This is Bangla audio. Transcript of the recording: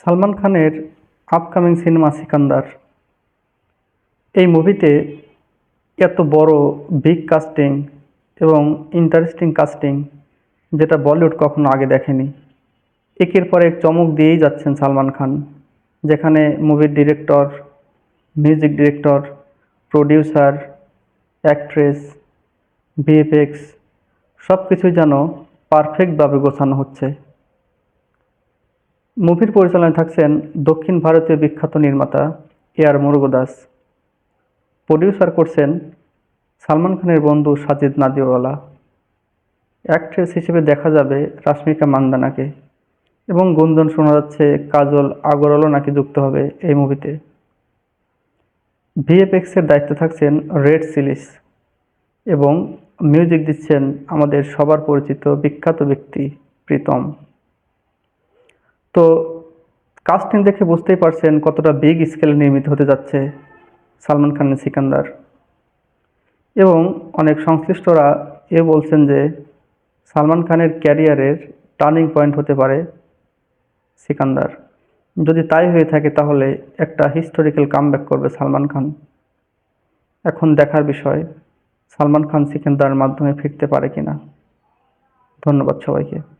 সালমান খানের আপকামিং সিনেমা সিকান্দার। এই মুভিতে এত বড় বিগ কাস্টিং এবং ইন্টারেস্টিং কাস্টিং যেটা বলিউড কখনো আগে দেখেনি। একের পর এক চমক দিয়েই যাচ্ছেন সালমান খান, যেখানে মুভির director music director producer actress VFX সব কিছুই যেন পারফেক্টভাবে গোছানো হচ্ছে। মুভির পরিচালনায় থাকছেন দক্ষিণ ভারতীয় বিখ্যাত নির্মাতা এ আর মুরুগদাস। প্রডিউসার করছেন সালমান খানের বন্ধু সাজিদ নাদিওয়ালা। অ্যাক্ট্রেস হিসেবে দেখা যাবে রাশ্মিকা মান্দানাকে এবং গুঞ্জন শোনা যাচ্ছে কাজল আগরওয়ালও নাকি যুক্ত হবে এই মুভিতে। ভিএফএক্সের দায়িত্বে থাকছেন রেড সিলিস এবং মিউজিক দিচ্ছেন আমাদের সবার পরিচিত বিখ্যাত ব্যক্তি প্রীতম। তো কাস্টিং দেখে বুঝতেই পারছেন কতটা বিগ স্কেলে নির্মিত হতে যাচ্ছে সালমান খানের সিকান্দার। এবং অনেক সংশ্লিষ্টরা এ বলছেন যে সালমান খানের ক্যারিয়ারের টার্নিং পয়েন্ট হতে পারে সিকান্দার। যদি তাই হয়ে থাকে তাহলে একটা হিস্টোরিক্যাল কামব্যাক করবে সালমান খান। এখন দেখার বিষয়, সালমান খান সিকান্দার মাধ্যমে ফিরতে পারে কিনা। ধন্যবাদ সবাইকে।